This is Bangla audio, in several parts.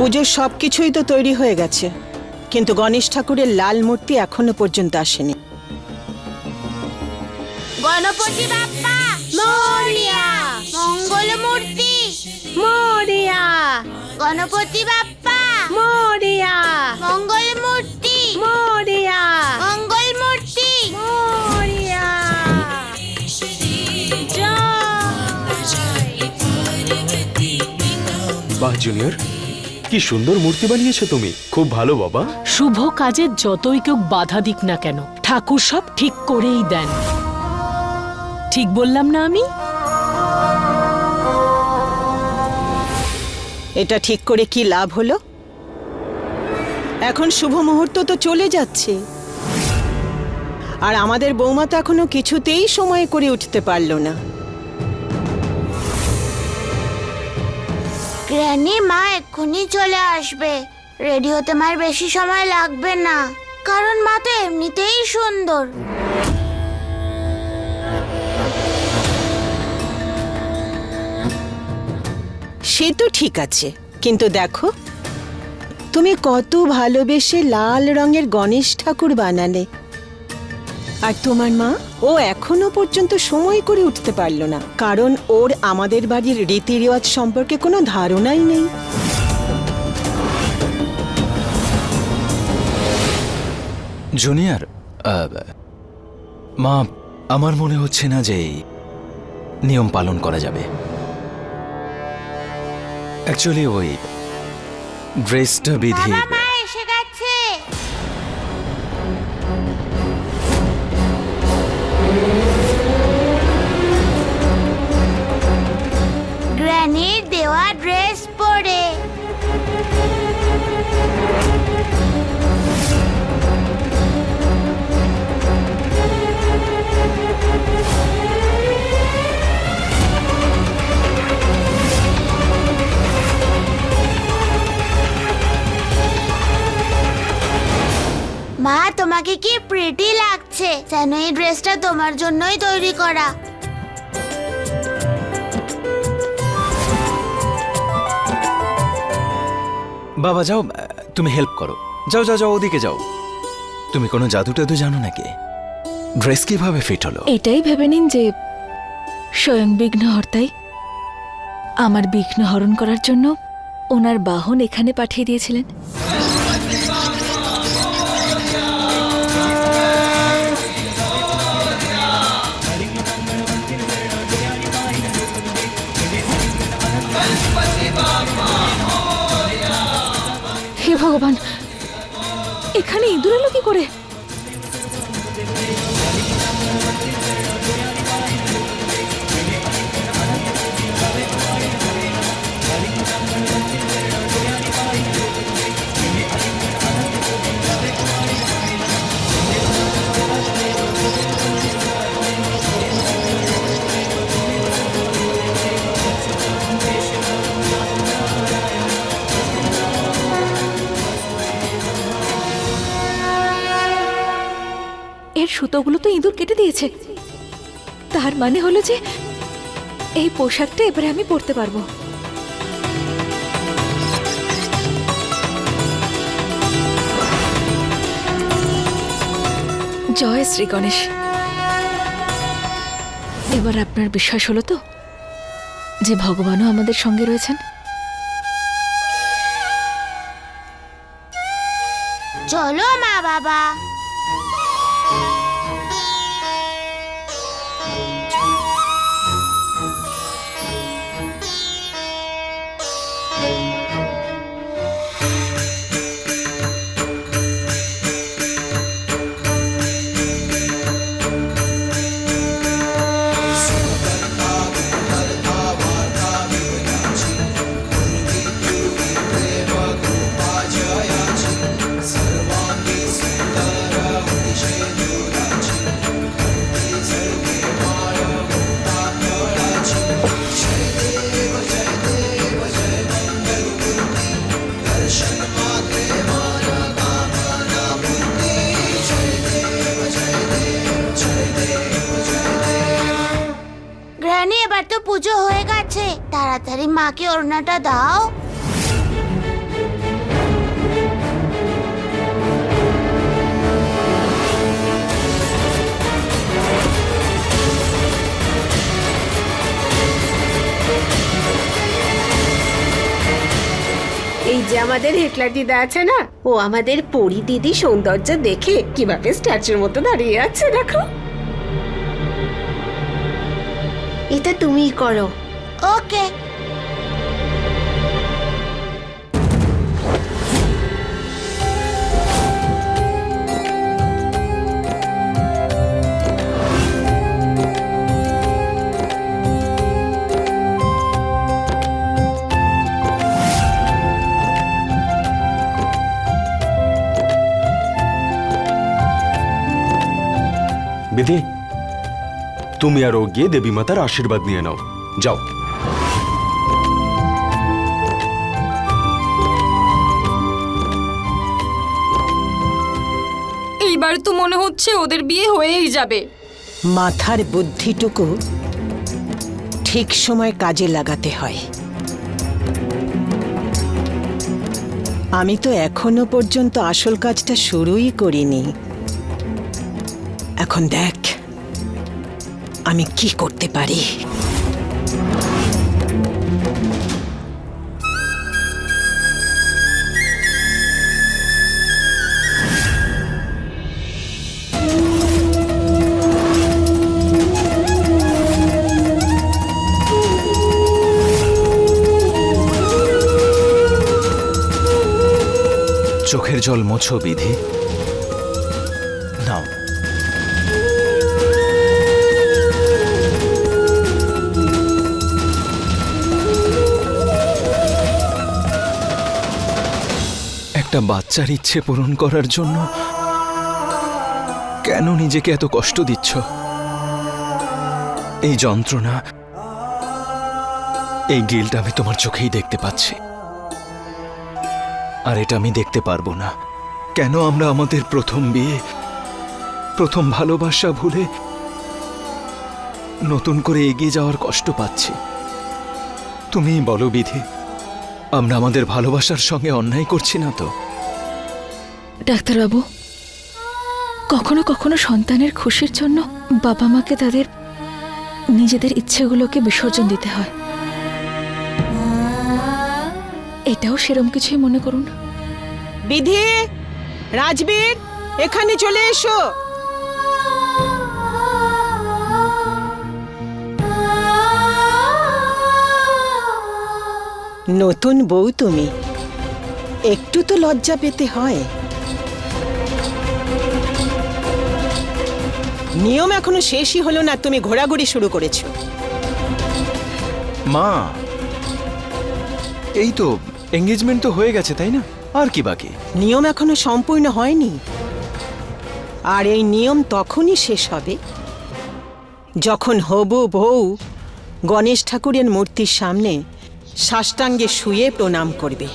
পুজোর সব কিছুই তো তৈরি হয়ে গেছে। কিন্তু গণেশ ঠাকুরের লাল মূর্তি এখনও পর্যন্ত আসেনি। গণপতি বাপ্পা মোরিয়া। মঙ্গল মূর্তি মোরিয়া। গণপতি বাপ্পা মোরিয়া। মঙ্গল মূর্তি মোরিয়া। মঙ্গল মূর্তি মোরিয়া। বাহ জুনিয়র। কি সুন্দর মূর্তি বানিয়েছো তুমি। খুব ভালো বাবা। শুভ কাজে যতই কেউ বাধা দিক না কেন ঠাকুর সব ঠিক করেই দেন। ঠিক বললাম না আমি? এটা ঠিক করে কি লাভ হলো? এখন শুভ মুহূর্ত তো চলে যাচ্ছে। আর আমাদের বৌমা তো এখনও কিছুতেই সময় করে উঠতে পারল না। গ্র্যানি মা এক্ষুনি চলে আসবে। রেডি হতে মার বেশি সময় লাগবে না, কারণ মা তো এমনিতেই সুন্দর। সে তো ঠিক আছে, কিন্তু দেখো, তুমি কত ভালোবেসে লাল রঙের গণেশ ঠাকুর বানালে। আর তোমার মা? ও এখনও পর্যন্ত সময় করে উঠতে পারল না কারণ ওর আমাদের বাড়ির রীতি রেওয়াজ সম্পর্কে কোনো ধারণাই নেই। জুনিয়র আহ, মা আমার মনে হচ্ছে না যে এই নিয়ম পালন করা যাবে। অ্যাকচুয়ালি ওই ড্রেসটা বিধি যেন এই ড্রেসটা তোমার জন্যই তৈরি করা? বাবা যাও তুমি হেল্প করো। যাও যাও যাও ওদিকে যাও। তুমি কোনো জাদু টাদু জানো নাকি? ড্রেস কীভাবে ফিট হলো? এটাই ভেবে নিন যে স্বয়ং বিঘ্নহর্তাই আমার বিঘ্ন হরণ করার জন্য ওনার বাহন এখানে পাঠিয়ে দিয়েছিলেন। এখানে ইঁদুর এলো কি করে? সুতোগুলো তো ইঁদুর কেটে দিয়েছে। তার মানে হলো যে এই পোশাকটা এবারে আমি পরতে পারব। জয় শ্রী গণেশ। এবার আপনার বিশ্বাস হলো তো যে ভগবানও আমাদের সঙ্গে রয়েছেন? চলো মা বাবা। মাকে ওড়নাটা দাও। এই যে আমাদের হিটলার দিদা আছে না ও আমাদের পরি দিদি সৌন্দর্য দেখে কীভাবে স্ট্যাচুর মতো দাঁড়িয়ে আছে দেখো। এটা তুমি করো। ওকে। বিধি তুমি আর ও গিয়ে দেবী মাতার আশীর্বাদ নিয়ে নাও। যাও। এইবার তো মনে হচ্ছে ওদের বিয়ে হয়েই যাবে। মাথার বুদ্ধিটুকু ঠিক সময় কাজে লাগাতে হয়। আমি তো এখনও পর্যন্ত আসল কাজটা শুরুই করিনি। এখন দেখ আমি কি করতে পারি? চোখের জল মোছো বিধি। একটা বাচ্চার ইচ্ছে পূরণ করার জন্য কেন নিজেকে এত কষ্ট দিচ্ছ? এই যন্ত্রণা, এই গিল্ট আমি তোমার চোখেই দেখতে পাচ্ছি। আর এটা আমি দেখতে পারব না। কেন আমরা আমাদের প্রথম বিয়ে, প্রথম ভালোবাসা ভুলে নতুন করে এগিয়ে যাওয়ার কষ্ট পাচ্ছি? তুমি বলো বিধি। আমরা আমাদের ভালোবাসার সঙ্গে অন্যায় করছি না তো। ডাক্তারবাবু কখনো কখনো সন্তানের খুশির জন্য বাবা মাকে তাদের নিজেদের ইচ্ছেগুলোকে বিসর্জন দিতে হয়। এটাও সেরম কিছুই মনে করুন। বিধি রাজবীর এখানে চলে এসো। নতুন বউ তুমি। একটু তো লজ্জা পেতে হয়। নিয়ম এখনও শেষই হলো না তুমি ঘোরাঘুরি শুরু করেছ। মা এই তো এঙ্গেজমেন্ট তো হয়ে গেছে তাই না? আর কি বাকি? নিয়ম এখনও সম্পূর্ণ হয়নি। আর এই নিয়ম তখনই শেষ হবে। যখন হবু বউ গণেশ ঠাকুরের মূর্তির সামনে সাষ্টাঙ্গে শুয়ে প্রণাম করবে।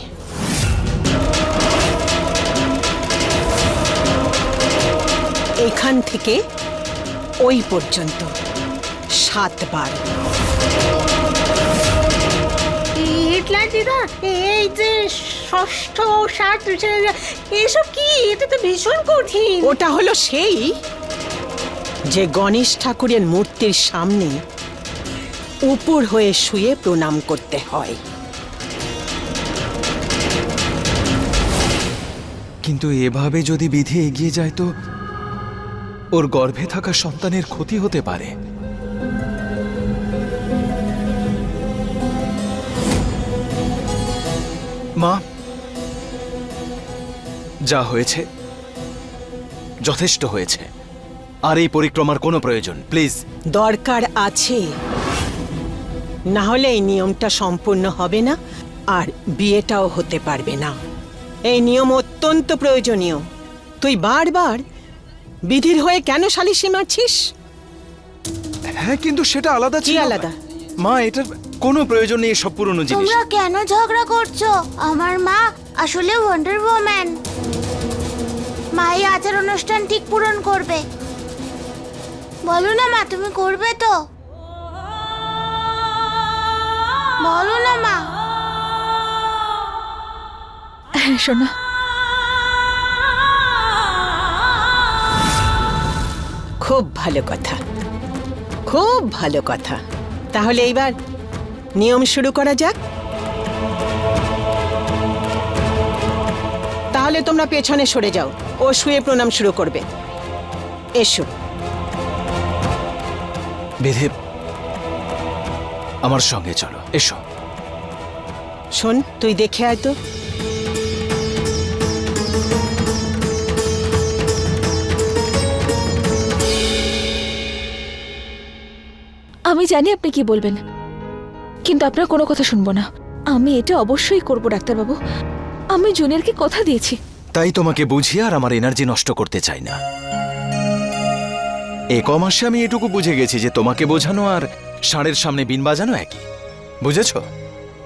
এখান থেকে ওই পর্যন্ত সাতবার। দিদা এই যে ষষ্ঠ সাত এসব কি? এটা তো ভীষণ কঠিন। ওটা হলো সেই যে গণেশ ঠাকুরের মূর্তির সামনে উপর হয়ে শুয়ে প্রণাম করতে হয়। কিন্তু এভাবে যদি বিধি এগিয়ে যায় তো ওর গর্ভে থাকা সন্তানের ক্ষতি হতে পারে। মা যা হয়েছে যথেষ্ট হয়েছে। আর এই পরিক্রমার কোনো প্রয়োজন প্লিজ। দরকার আছে। না হলে এই নিয়মটা সম্পূর্ণ হবে না আর বিয়েটাও হতে পারবে না। এই নিয়ম অত্যন্ত প্রয়োজনীয়। তুই বারবার বিধির হয়ে কেন সালিশি মারছিস? হ্যাঁ কিন্তু সেটা আলাদা ছিল। আলাদা? মা এটার কোনো প্রয়োজন নেই এসব পুরনো জিনিস। তোমরা কেন ঝগড়া করছ? আমার মা আসলে ওয়ান্ডার ওম্যান মা এই আচার অনুষ্ঠান ঠিক পূরণ করবে। বলো না মা তুমি করবে তো? বলো না মা। হ্যাঁ শোনা। খুব ভালো কথা। খুব ভালো কথা। তাহলে এইবার নিয়ম শুরু করা যাক। তাহলে তোমরা পেছনে সরে যাও। ও শুয়ে প্রণাম শুরু করবে। এসো। বিধি আমার সঙ্গে চলো এসো। শোন তুই দেখে আয় তো। আমি জানি আপনি কি বলবেন কিন্তু আপনার কোনো কথা শুনব না। আমি এটা অবশ্যই করব ডাক্তারবাবু। আমি জুনিয়রকে কথা দিয়েছি। তাই তোমাকে বুঝিয়ে আর আমার এনার্জি নষ্ট করতে চাই না। এ ক মাসে আমি এটুকু বুঝে গেছি যে তোমাকে বোঝানো আর ষাঁড়ের সামনে বিন বাজানো একই। বুঝেছ?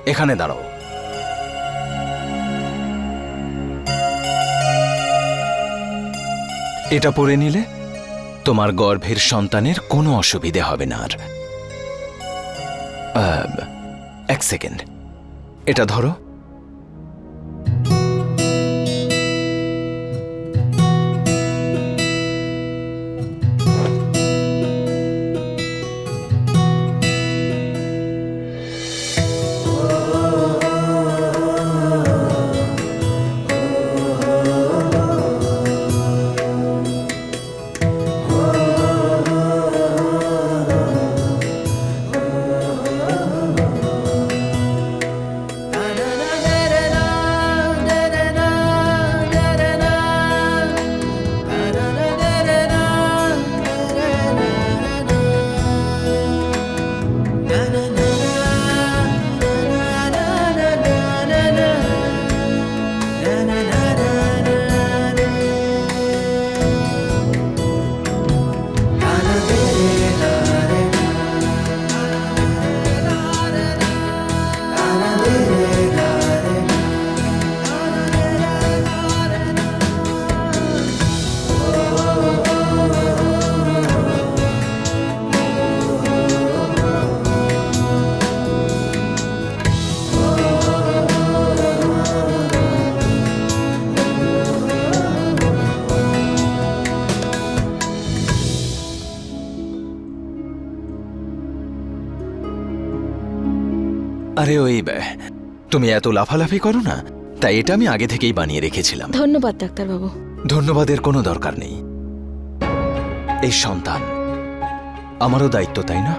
এখানে দাঁড়াও। এটা পরে নিলে তোমার গর্ভের সন্তানের কোনো অসুবিধে হবে না আর। এক সেকেন্ড। এটা ধরো। তুমি এত লাফালাফি করো না তাই এটা আমি আগে থেকেই বানিয়ে রেখেছিলাম। ধন্যবাদ ডাক্তারবাবু। ধন্যবাদের কোনো দরকার নেই। এই সন্তান আমারও দায়িত্ব তাই না?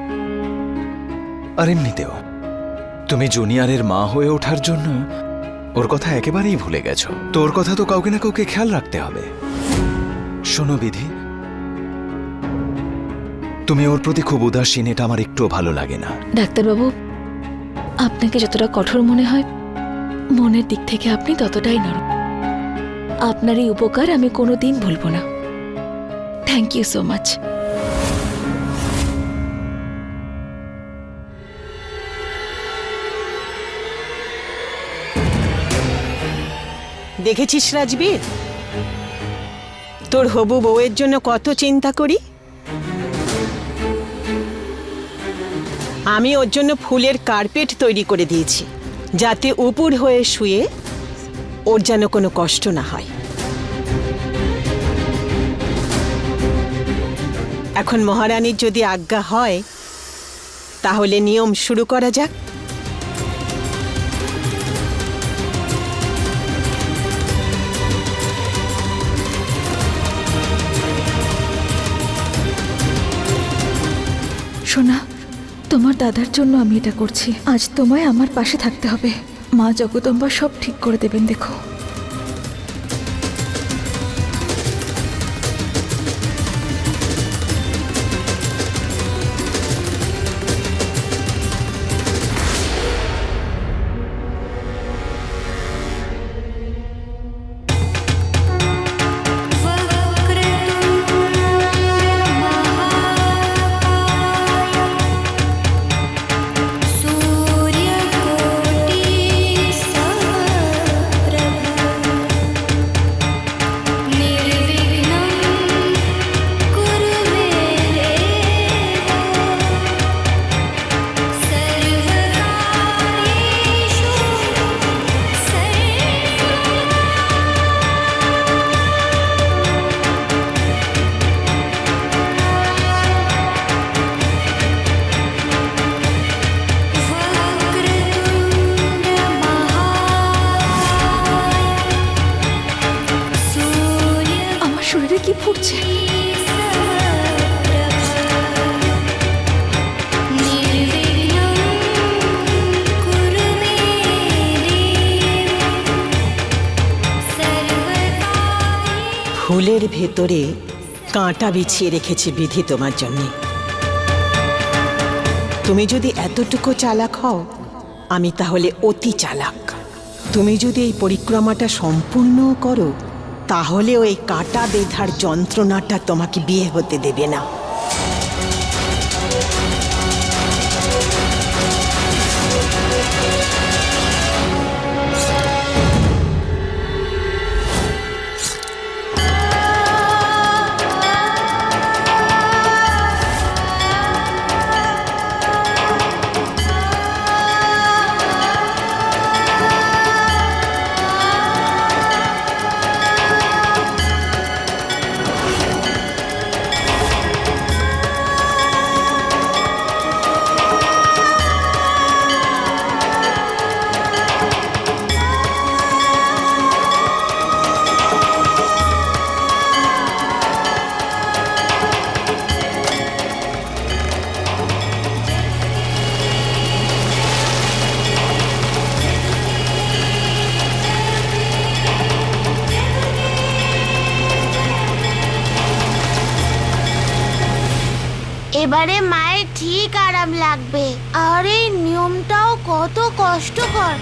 আর এমনিতেও তুমি জুনিয়রের মা হয়ে ওঠার জন্য ওর কথা একেবারেই ভুলে গেছো। তোর কথা তো কাউকে না কাউকে খেয়াল রাখতে হবে। শোনো বিধি তুমি ওর প্রতি খুব উদাসীন এটা আমার একটুও ভালো লাগে না। ডাক্তারবাবু আপনাকে যতটা কঠোর মনে হয়, মনের দিক থেকে আপনি ততটাই নরম। আপনার এই উপকার আমি কোনো দিন ভুলব না। থ্যাংক ইউ সো মাচ দেখেছিস রাজবীর? তোর হবু বউয়ের জন্য কত চিন্তা করি? আমি ওর জন্য ফুলের কার্পেট তৈরি করে দিয়েছি, যাতে উপুর হয়ে শুয়ে ওর যেন কোনো কষ্ট না হয়। এখন মহারানীর যদি আজ্ঞা হয়, তাহলে নিয়ম শুরু করা যাক। দাদার জন্য আমি এটা করছি। আজ তোমায় আমার পাশে থাকতে হবে। মা জগদম্বা সব ঠিক করে দেবেন, দেখো। ফুলের ভেতরে কাঁটা বিছিয়ে রেখেছে বিধি তোমার জন্যে। তুমি যদি এতটুকু চালাক হও, আমি তাহলে অতি চালাক। তুমি যদি এই পরিক্রমাটা সম্পূর্ণ করো তাহলে ওই কাঁটা বেধার যন্ত্রণাটা তোমাকে বিয়ে হতে দেবে না। কষ্টকর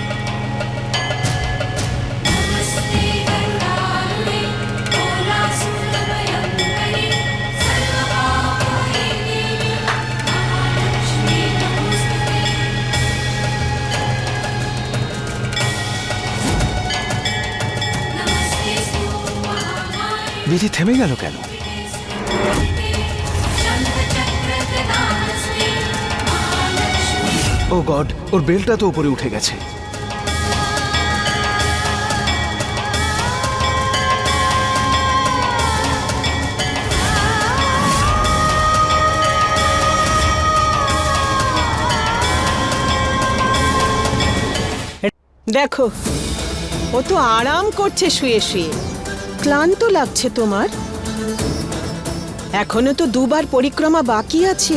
বিধি থেমে গেল কেন? ও গড, ওর বেলটা তো উপরে উঠে গেছে। দেখো, ও তো আরাম করছে শুয়ে শুয়ে। ক্লান্ত লাগছে তোমার? এখনও তো দুবার পরিক্রমা বাকি আছে।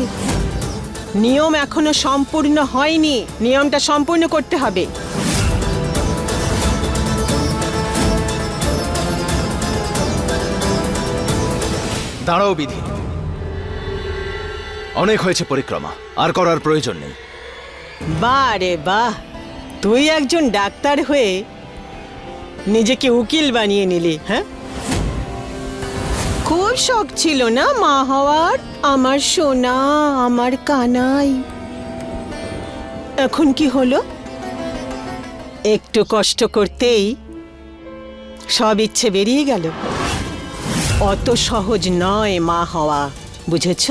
নিয়ম এখনও সম্পূর্ণ হয়নি। নিয়মটা সম্পূর্ণ করতে হবে। দাঁড়াও বিধি। অনেক হয়েছে পরিক্রমা আর করার প্রয়োজন নেই। বাহ রে বাহ! তুই একজন ডাক্তার হয়ে নিজেকে উকিল বানিয়ে নিলি হ্যাঁ? শখ ছিল না মা হওয়ার? আমার সোনা, আমার কানাই। এখন কি হলো? একটু কষ্ট করতেই সব ইচ্ছে বেরিয়ে গেল। অত সহজ নয় মা হওয়া, বুঝেছ?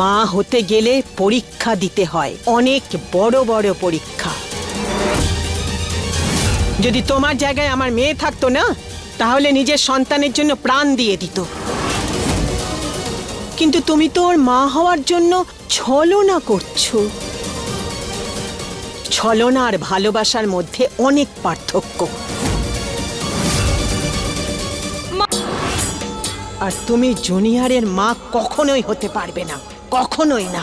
মা হতে গেলে পরীক্ষা দিতে হয়, অনেক বড় বড় পরীক্ষা। যদি তোমার জায়গায় আমার মেয়ে থাকতো না তাহলে নিজের সন্তানের জন্য প্রাণ দিয়ে দিত। কিন্তু তুমি তো ওর মা হওয়ার জন্য ছলনা করছ। ছলনা আর ভালোবাসার মধ্যে অনেক পার্থক্য। আর তুমি জুনিয়রের মা কখনোই হতে পারবে না, কখনোই না।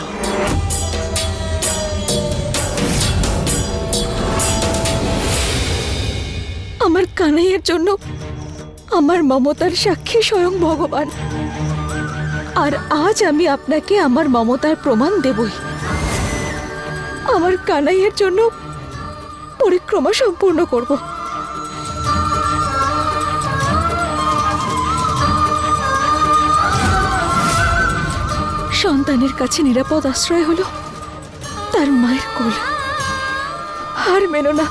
আমার কানাইয়ের জন্য আমার মমতার সাক্ষী স্বয়ং ভগবান। আর আজ আমি আপনাকে আমার মমতার প্রমাণ দেবই। আমার কানাইয়ের জন্য পরিক্রমা সম্পূর্ণ করব। সন্তানের কাছে নিরাপদ আশ্রয় হলো তার মায়ের কোল। হার মেনো না।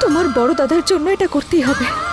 তোমার বড় দাদার জন্য এটা করতেই হবে।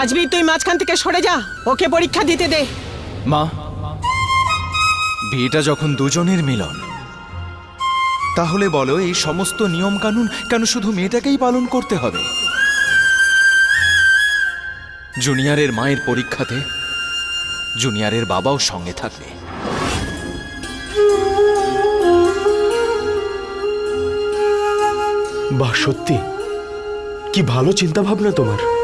রাজবীর তুই মাঝখান থেকে সরে যা। ওকে পরীক্ষা দিতে দে। মা বিয়েটা যখন দুজনের মিলন তাহলে বলো এই সমস্ত নিয়ম কানুন কেন শুধু মেয়েটাকেই পালন করতে হবে? জুনিয়রের মায়ের পরীক্ষাতে জুনিয়রের বাবাও সঙ্গে থাকবে। বাহ সত্যি কি ভালো চিন্তা ভাবনা তোমার?